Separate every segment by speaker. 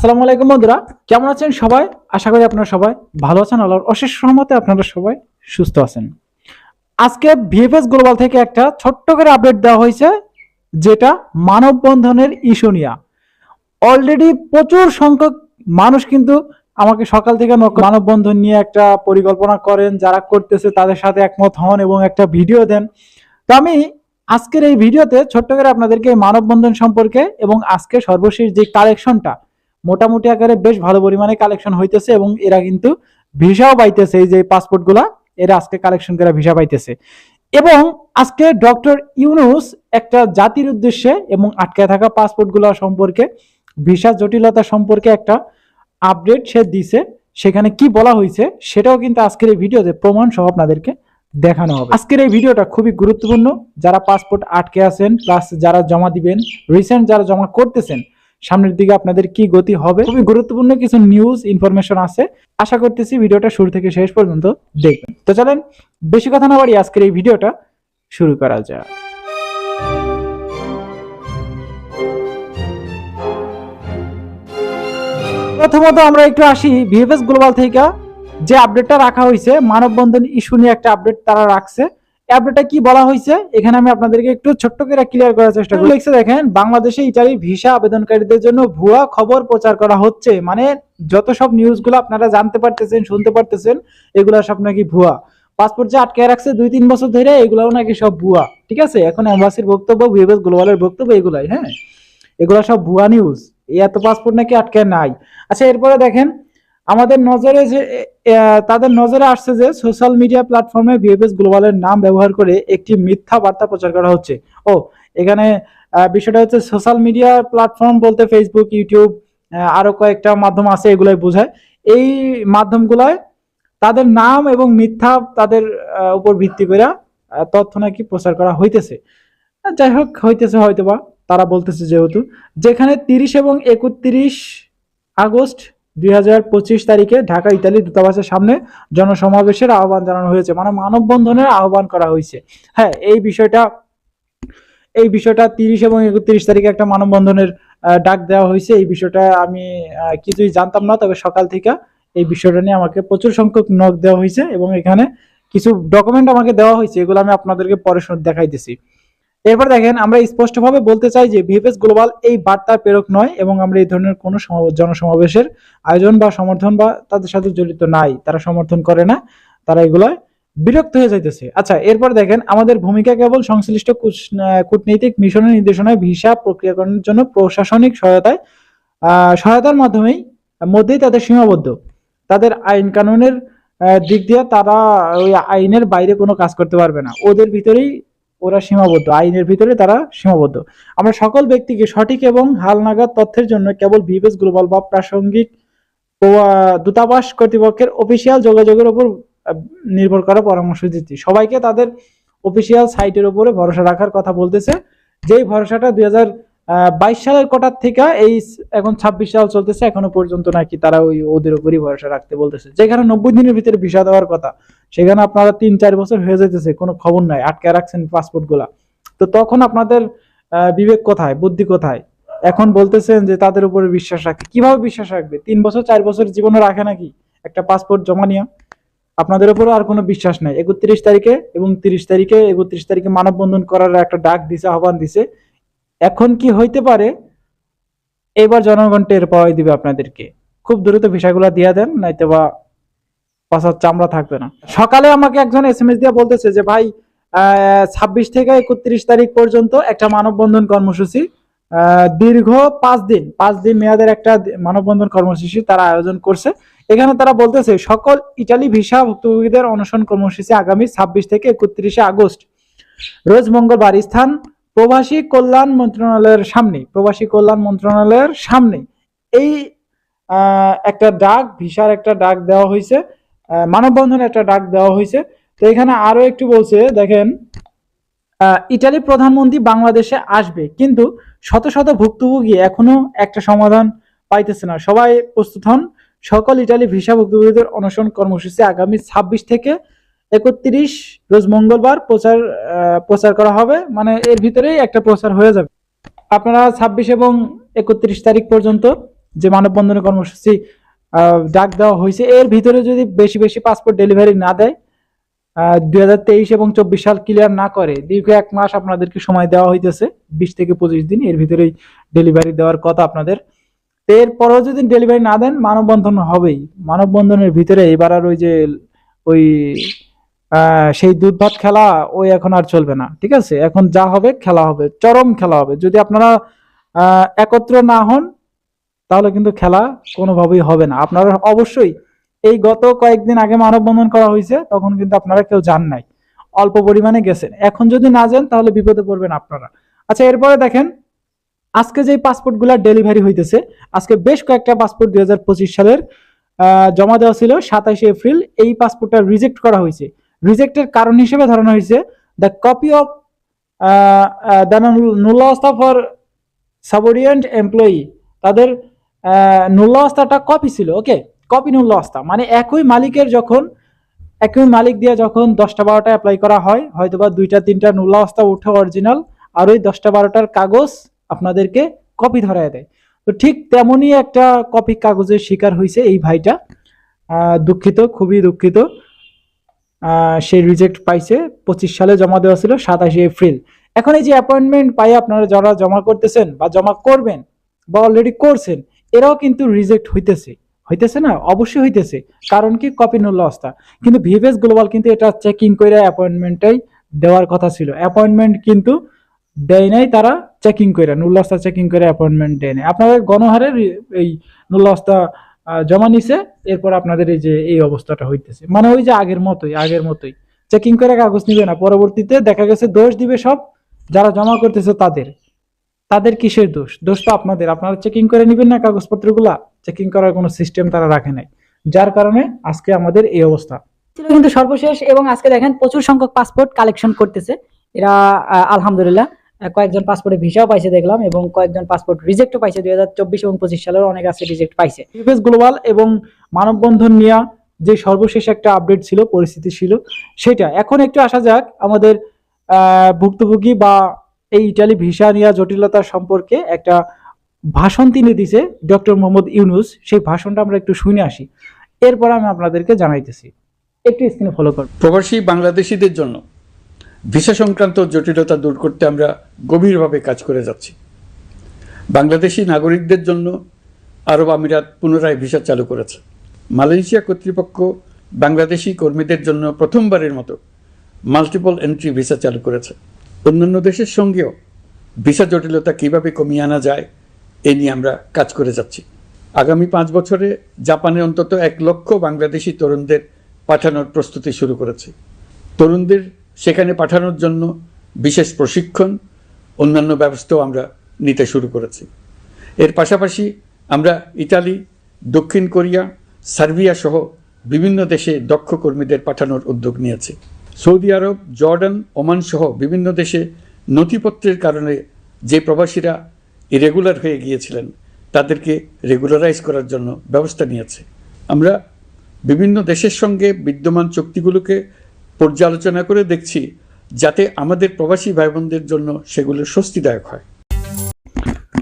Speaker 1: আসসালামু আলাইকুম বন্ধুরা, কেমন আছেন সবাই? আশা করি আপনারা সবাই ভালো আছেন, আল্লাহর অশেষ সহমতে আপনারা সবাই সুস্থ আছেন। আজকে ভিএফএস গ্লোবাল থেকে একটা ছোট্ট করে আপডেট দেওয়া হয়েছে, যেটা মানববন্ধনের ইস্যু নিয়ে অলরেডি প্রচুর সংখ্যক মানুষ কিন্তু আমাকে সকাল থেকে মানববন্ধন নিয়ে একটা পরিকল্পনা করেন, যারা করতেছে তাদের সাথে একমত হন এবং একটা ভিডিও দেন। তো আমি আজকের এই ভিডিওতে ছোট্ট করে আপনাদেরকে মানববন্ধন সম্পর্কে এবং আজকে সর্বশেষ যে কালেকশনটা মোটামুটি আকারে বেশ ভালো পরিমাণে কালেকশন হইতেছে এবং এরা কিন্তু ভিসাও পাইতেছে, এই যে পাসপোর্টগুলা, এরা আজকে কালেকশন করে ভিসা পাইতেছে। এবং আজকে ডক্টর ইউনুস একটা জাতির উদ্দেশ্যে এবং আটকে থাকা পাসপোর্টগুলা সম্পর্কে, ভিসা জটিলতা সম্পর্কে একটা আপডেট সে দিছে। সেখানে কি বলা হয়েছে সেটাও কিন্তু আজকের এই ভিডিওতে প্রমাণ সহ আপনাদেরকে দেখানো হবে। আজকের এই ভিডিওটা খুবই গুরুত্বপূর্ণ। যারা পাসপোর্ট আটকে আছেন প্লাস যারা জমা দিবেন রিসেন্ট যারা জমা করতেছেন সামনের দিকে আপনাদের কি গতি হবে? খুবই গুরুত্বপূর্ণ কিছু নিউজ ইনফরমেশন আছে। আশা করতেছি ভিডিওটা শুরু থেকে শেষ পর্যন্ত দেখবেন। তো চলেন, বেশি কথা না বাড়ি আজকের এই ভিডিওটা শুরু করা যাক। প্রথমত আমরা একটু আসি ভিএফএস গ্লোবাল থেকে। যে আপডেটটা রাখা হয়েছে, মানববন্ধন ইস্যু নিয়ে একটা আপডেট তারা রাখছে। আপডেটটা কি বলা হয়েছে? এখানে আমি আপনাদেরকে একটু ছোট্ট করে ক্লিয়ার করার চেষ্টা করি। লিখছে দেখেন বাংলাদেশে ইটালির ভিসা আবেদনকারীদের জন্য ভুয়া খবর প্রচার করা হচ্ছে। মানে যত সব নিউজগুলো আপনারা জানতে পারতেছেন শুনতে পারতেছেন এগুলো সব নাকি ভুয়া। পাসপোর্ট যে আটকে রাখছে দুই তিন বছর ধরে এগুলাও নাকি সব ভুয়া। ঠিক আছে? এখন এম্বাসির বক্তব্য ভিএফএস গ্লোবালের বক্তব্য এগুলাই হ্যাঁ? এগুলো সব ভুয়া নিউজ এত পাসপোর্ট নাকি আটকে নাই। আচ্ছা এরপরে দেখেন আমাদের নজরে যে তাদের নজরে আসছে যে সোশ্যাল মিডিয়া প্ল্যাটফর্মে ভিএফএস গ্লোবালের নাম ব্যবহার করে একটি মিথ্যা বার্তা প্রচার করা হচ্ছে। ও এখানে বিষয়টা হচ্ছে সোশ্যাল মিডিয়া প্ল্যাটফর্ম বলতে ফেসবুক ইউটিউব আহ, আরও কয়েকটা মাধ্যম আছে এগুলাই বোঝায়। এই মাধ্যমগুলোয় তাদের নাম এবং মিথ্যা তাদের উপর ভিত্তি করে তথ্য নাকি প্রচার করা হইতেছে। যাই হোক হইতেছে হয়তোবা তারা বলতেছে যেহেতু। যেখানে তিরিশ এবং একত্রিশ আগস্ট দুই হাজার পঁচিশ তারিখে ঢাকা, ইতালি দূতাবাসের সামনে জনসমাবেশের আহ্বান জানানো হয়েছে। মানে মানববন্ধনের আহ্বান করা হয়েছে। হ্যাঁ এই বিষয়টা এই বিষয়টা তিরিশ এবং একত্রিশ তারিখে একটা মানববন্ধনের ডাক দেওয়া হয়েছে। এই বিষয়টা আমি কিছুই জানতাম না, তবে সকাল থেকে এই বিষয়টা নিয়ে আমাকে প্রচুর সংখ্যক নক দেওয়া হয়েছে এবং এখানে কিছু ডকুমেন্ট আমাকে দেওয়া হয়েছে। এগুলো আমি আপনাদেরকে পরে দেখাইতেছি। এরপর দেখেন, আমরা স্পষ্টভাবে বলতে চাই যে ভিএফএস গ্লোবাল এই বার্তার প্রেরক নয় এবং আমরা এই ধরনের কোনো সমা- জনসমাবেশের আয়োজন বা সমর্থন বা তাদের সাথে জড়িত নাই। তারা সমর্থন করে না, তারা এগুলো বিরক্ত হয়ে যাইতেছে। আচ্ছা এরপর দেখেন, আমাদের ভূমিকা কেবল সংশ্লিষ্ট কূটনৈতিক মিশনের নির্দেশনায় ভিসা প্রক্রিয়াকরণের জন্য প্রশাসনিক সহায়তায় সহায়তার মাধ্যমেই মধ্যেই তাদের সীমাবদ্ধ। তাদের আইন কানুনের দিক দিয়ে তারা ওই আইনের বাইরে কোনো কাজ করতে পারবে না। ওদের ভিতরেই ওরা সীমাবদ্ধ, আইনের ভিতরে তারা সীমাবদ্ধ। আমরা সকল ব্যক্তিকে সঠিক এবং হালনাগাদ তথ্যের জন্য কেবল ভিভেস গ্লোবাল বা প্রাসঙ্গিক দূতাবাস কর্তৃপক্ষের অফিসিয়াল যোগাযোগের উপর নির্ভর করা পরামর্শ দিচ্ছি। সবাইকে তাদের অফিসিয়াল সাইটের উপরে ভরসা রাখার কথা বলতেছে। যেই ভরসাটা দুই বাইশ সালের কোটার থেকে এই এখন ছাব্বিশ সাল চলতেছে, এখনও পর্যন্ত নাকি তারা ওই ওদের উপরই ভরসা রাখতে বলতেছে। যেখানে নব্বই দিনের ভিতরে ভিসা দেওয়ার কথা সেখানে আপনারা তিন, চার বছর হয়ে যেতেছে কোনো খবর নাই, আটকে রাখছেন পাসপোর্টগুলা তো তখন আপনাদের বিবেক কোথায়, বুদ্ধি কোথায়? এখন বলতেছেন যে তাদের উপরে বিশ্বাস রাখে। কীভাবে বিশ্বাস রাখবে? তিন বছর, চার বছর জীবনে রাখে নাকি? একটা পাসপোর্ট জমা নিয়ে। আপনাদের উপরে আর কোনো বিশ্বাস নাই। একত্রিশ তারিখে এবং তিরিশ তারিখে, একত্রিশ তারিখে মানববন্ধন করার একটা ডাক দিছে, আহ্বান দিছে। এখন কি হইতে পারে? এবার জনগণ টের পাওয়াই দিবে আপনাদেরকে। খুব দ্রুত ভিসাগুলো দিয়ে দেন নাইতে বা পাশার চামড়া থাকবে না। সকালে আমাকে একজন এস এম এস দিয়ে বলতেছে যে, ভাই ছাব্বিশ থেকে একত্রিশ তারিখ পর্যন্ত একটা মানববন্ধন কর্মসূচি দীর্ঘ পাঁচ দিন পাঁচ দিন মেয়াদের একটা মানববন্ধন কর্মসূচি তারা আয়োজন করছে। এখানে তারা বলতেছে, সকল ইটালি ভিসা ভুক্তভোগীদের অনশন কর্মসূচি আগামী ছাব্বিশ থেকে একত্রিশে আগস্ট। রোজ মঙ্গলবার স্থান, প্রবাসী কল্যাণ মন্ত্রণালয়ের সামনে, প্রবাসী কল্যাণ মন্ত্রণালয়ের সামনে। এই একটা ডাক, ভিসার একটা ডাক দেওয়া হয়েছে। আহ, মানববন্ধনের একটা ডাক দেওয়া হয়েছে। তো এখানে আরও একটু বলছে দেখেন ইটালি প্রধানমন্ত্রী বাংলাদেশে আসবে কিন্তু শত শত ভুক্তভোগী এখনও একটা সমাধান পাইতেছে না। সবাই প্রস্তুত হন সকল ইটালি ভিসা ভুক্তভোগীদের অনশন কর্মসূচি আগামী ছাব্বিশ থেকে একত্রিশ রোজ মঙ্গলবার প্রচার প্রচার করা হবে। মানে এর ভিতরেই একটা প্রচার হয়ে যাবে। আপনারা ছাব্বিশ এবং একত্রিশ তারিখ পর্যন্ত যে মানববন্ধনের কর্মসূচি ডাক দেওয়া হয়েছে। এর ভিতরে যদি বেশি বেশি পাসপোর্ট ডেলিভারি না দেয় দুই হাজার তেইশ এবং চব্বিশ সাল ক্লিয়ার না করে, দীর্ঘ এক মাস আপনাদেরকে সময় দেওয়া হইতেছে। বিশ থেকে পঁচিশ দিন এর ভিতরেই ডেলিভারি দেওয়ার কথা আপনাদের। এরপরেও যদি ডেলিভারি না দেন, মানববন্ধন হবেই। মানববন্ধনের ভিতরে এবার আর ওই যে, ওই সেই দুধ ভাত খেলা, ওই এখন আর চলবে না। ঠিক আছে? এখন যা হবে, খেলা হবে। চরম খেলা হবে। যদি আপনারা একত্র না হন তাহলে কিন্তু খেলা কোনোভাবেই হবে না। আপনারা অবশ্যই এই গত কয়েকদিন আগে মানববন্ধন করা হয়েছে, তখন কিন্তু আপনারা কেউ যান নাই। অল্প পরিমাণে গেছেন। এখন যদি না যান, তাহলে বিপদে পড়বেন আপনারা। আচ্ছা এরপরে দেখেন, আজকে যে পাসপোর্টগুলা ডেলিভারি হইতেছে, আজকে বেশ কয়েকটা পাসপোর্ট দুই হাজার পঁচিশ সালের জমা দেওয়া ছিল সাতাশে এপ্রিল। এই পাসপোর্টটা রিজেক্ট করা হয়েছে। রিজেক্টের কারণ হিসেবে ধরানো হয়েছে, দ্য কপি অফ দ্য নুল্লাস্তা ফর সাবরিয়েন্ট এমপ্লয়ি, তাদের নুল্লাস্তাটা কপি ছিল ওকে কপি নুল্লাস্তা মানে একই মালিকের যখন, একই মালিক দিয়ে যখন দশটা বারোটা অ্যাপ্লাই করা হয়, হয়তোবা দুইটা, তিনটা নুল্লাস্তা উঠে অরিজিনাল আর ওই দশটা বারোটার কাগজ আপনাদেরকে কপি ধরায় দেয়। তো ঠিক তেমনই একটা কপি কাগজের শিকার হয়েছে এই ভাইটা। দুঃখিত, খুবই দুঃখিত। সে রিজেক্ট পাইছে, পঁচিশ সালে জমা দেওয়া ছিল, সাতাশে এপ্রিল। এখন এই যে অ্যাপয়েন্টমেন্ট পাই আপনারা যারা জমা করতেছেন বা জমা করবেন বা অলরেডি করছেন এরাও কিন্তু রিজেক্ট হইতেছে। হইতেছে না? অবশ্যই হইতেছে। কারণ কি? কপি নুল্লাস্তা কিন্তু ভিভেস গ্লোবাল কিন্তু এটা চেকিং করে অ্যাপয়েন্টমেন্টটাই দেওয়ার কথা ছিল। অ্যাপয়েন্টমেন্ট কিন্তু দেয় নাই তারা চেকিং করে নুল্লাস্তা চেকিং করে অ্যাপয়েন্টমেন্ট দেয় নাই। আপনাদের গণহারে এই নুল্লাস্তা জমা নিছে। এরপর আপনাদের এই যে, এই অবস্থাটা হইতেছে। মানে ওই যে আগের মতোই আগের মতোই। চেকিং করে কাগজ নিবে না। পরবর্তীতে দেখা গেছে দোষ দিবে সব। যারা জমা করতেছে তাদের। তাদের কিসের দোষ? দোষ তো আপনাদের। আপনারা চেকিং করে নেবেন না কাগজপত্রগুলা। চেকিং করার কোনো সিস্টেম তারা রাখে নাই। যার কারণে আজকে আমাদের এই অবস্থা।
Speaker 2: ছিল কিন্তু সর্বশেষ এবং আজকে দেখেন প্রচুর সংখ্যক পাসপোর্ট কালেকশন করতেছে। এরা আলহামদুলিল্লাহ কয়েকজন পাসপোর্টে ভিসাও পাইছে দেখলাম এবং কয়েকজন পাসপোর্ট রিজেক্টও পাইছে। দুই হাজার চব্বিশ এবং পঁচিশ সালের অনেক আছে রিজেক্ট পাইছে।
Speaker 1: ইউএস গ্লোবাল এবং মানববন্ধন নিয়ে যে সর্বশেষ একটা আপডেট ছিল পরিস্থিতি ছিল সেটা। এখন একটু আসা যাক আমাদের আহ, ভুক্তভোগী বা এই ইটালি ভিসা নিয়ে জটিলতা সম্পর্কে একটা ভাষণ তিনি দিছে ডক্টর মোহাম্মদ ইউনুস। সেই ভাষণটা আমরা একটু শুনে আসি। এরপর আমি আপনাদেরকে জানাইতেছি। একটু স্ক্রিনে ফলো করুন।
Speaker 3: প্রবাসী বাংলাদেশিদের জন্য ভিসা সংক্রান্ত জটিলতা দূর করতে আমরা গভীরভাবে কাজ করে যাচ্ছি। বাংলাদেশি নাগরিকদের জন্য আরব আমিরাত পুনরায় ভিসা চালু করেছে। মালয়েশিয়া কর্তৃপক্ষ বাংলাদেশি কর্মীদের জন্য প্রথমবারের মতো মাল্টিপল এন্ট্রি ভিসা চালু করেছে। অন্যান্য দেশের সঙ্গেও ভিসা জটিলতা কীভাবে কমিয়ে আনা যায়, এ নিয়ে আমরা কাজ করে যাচ্ছি। আগামী পাঁচ বছরে জাপানে অন্তত এক লক্ষ বাংলাদেশি তরুণদের পাঠানোর প্রস্তুতি শুরু করেছে। তরুণদের সেখানে পাঠানোর জন্য বিশেষ প্রশিক্ষণ, অন্যান্য ব্যবস্থাও আমরা নিতে শুরু করেছি। এর পাশাপাশি আমরা ইতালি, দক্ষিণ কোরিয়া সার্বিয়া সহ বিভিন্ন দেশে দক্ষ কর্মীদের পাঠানোর উদ্যোগ নিয়েছি। সৌদি আরব, জর্ডান, ওমান সহ বিভিন্ন দেশে নথিপত্রের কারণে যে প্রবাসীরা ইরেগুলার হয়ে গিয়েছিলেন, তাদেরকে রেগুলারাইজ করার জন্য ব্যবস্থা নিয়েছে। আমরা বিভিন্ন দেশের সঙ্গে বিদ্যমান চুক্তিগুলোকে পর্যালোচনা করে দেখছি, যাতে আমাদের প্রবাসী ভাই বোনদের জন্য সেগুলো স্বস্তিদায়ক হয়।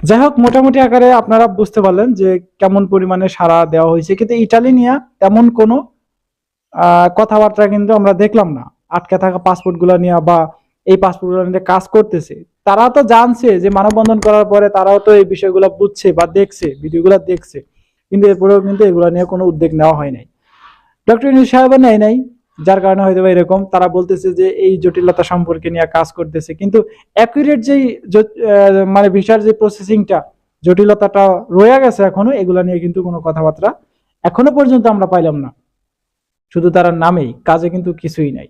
Speaker 1: যাই হোক, মোটামুটি আকারে আপনারা বুঝতে পারলেন যে কেমন পরিমাণে সাড়া দেওয়া হয়েছে। কিন্তু ইটালি নিয়ে তেমন কোনো কথাবার্তা কিন্তু আমরা দেখলাম না। আটকে থাকা পাসপোর্টগুলা নিয়ে বা এই পাসপোর্টগুলো নিয়ে কাজ করতেছে। তারা তো জানছে যে মানববন্ধন করার পরে তারাও তো এই বিষয়গুলো বুঝছে বা দেখছে, ভিডিওগুলো দেখছে। কিন্তু এরপরেও কিন্তু এগুলা নিয়ে কোনো উদ্যোগ নেওয়া হয় নাই। ডক্টর ইউনুস সাহেব নেয় নাই, যার কারণে হয়তো বা এরকম। তারা বলতেছে যে এই জটিলতা সম্পর্কে নিয়ে কাজ করতেছে। কিন্তু অ্যাকুরেট যেই মানে ভিসার যে প্রসেসিংটা জটিলতাটা রয়ে গেছে এখনও, এগুলা নিয়ে কিন্তু কোনো কথাবার্তা এখনও পর্যন্ত আমরা পাইলাম না। শুধু তারা নামেই, কাজে কিন্তু কিছুই নাই।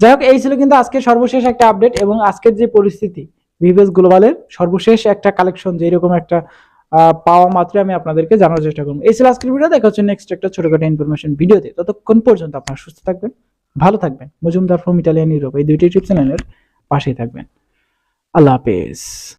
Speaker 1: যাই হোক, এই ছিল কিন্তু আজকে সর্বশেষ একটা আপডেট এবং আজকের যে পরিস্থিতি ভিভেস গ্লোবালের সর্বশেষ একটা কালেকশন যে এরকম একটা পাওয়া মাত্র আমি আপনাদেরকে জানার চেষ্টা করব। এই ছিল আজকের ভিডিও দেখা হচ্ছে নেক্সট একটা ছোটখাটো ইনফরমেশন ভিডিওতে ততক্ষণ পর্যন্ত আপনারা সুস্থ থাকবেন, ভালো থাকবেন। মজুমদার ফ্রম ইটালিয়ান ইউরোপ এই দুইটি ইউটিউব চ্যানেলের পাশেই থাকবেন। আল্লাহ হাফেজ।